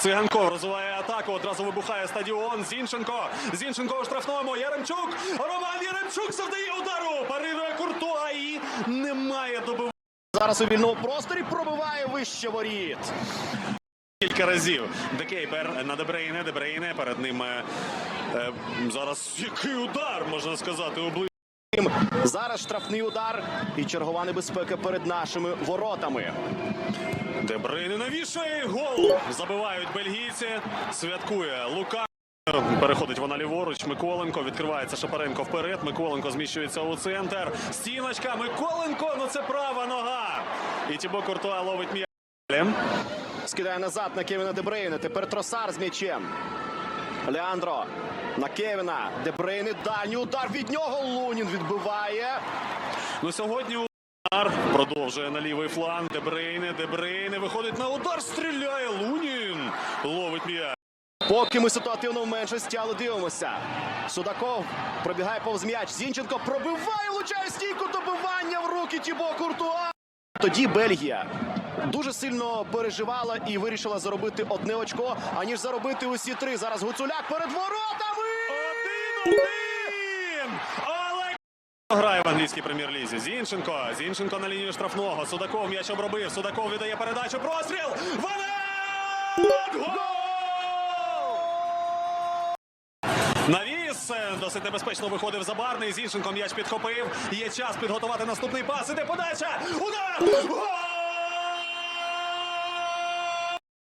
Циганков розвиває атаку. Одразу вибухає стадіон. Зінченко. Зінченко у штрафному. Яремчук. Роман Яремчук завдає удару. Парирує Куртуа і немає добивання. Зараз у вільному просторі пробиває вище воріт. Кілька разів. Декейпер на Дебрейне. Дебрейне перед ним е, е, зараз який удар можна сказати у Зараз штрафний удар і чергова небезпека перед нашими воротами. Дебрейне навішає гол. Забивають бельгійці. Святкує Лука. Переходить вона ліворуч. Миколенко відкривається Шапаренко вперед. Миколенко зміщується у центр. Стіночка. Миколенко. Ну це права нога. І Тібо Куртуа ловить м'яч. Скидає назад на Кевіна Дебрейна. Тепер тросар з м'ячем. Леандро на Кевіна. Дебрейни. Дальній удар від нього. Лунін відбиває. Ну сьогодні удар продовжує на лівий фланг. Дебрейне. Дебрейне виходить на удар. Стріляє. Лунін ловить м'яч. Поки ми ситуативно в меншості, але дивимося. Судаков пробігає повз м'яч. Зінченко пробиває, влучає стійку добивання в руки Тібо Куртуа. Тоді Бельгія дуже сильно переживала і вирішила заробити одне очко, аніж заробити усі три. Зараз Гуцуляк перед воротами. Один-один! Але грає в англійській прем'єр-лізі. Зінченко. Зінченко на лінію штрафного. Судаков м'яч обробив. Судаков віддає передачу. Простріл! Ванет! Гол! Навіс досить небезпечно виходив забарний. Зінченко м'яч підхопив. Є час підготувати наступний пас. Іде подача. Удар! Гол!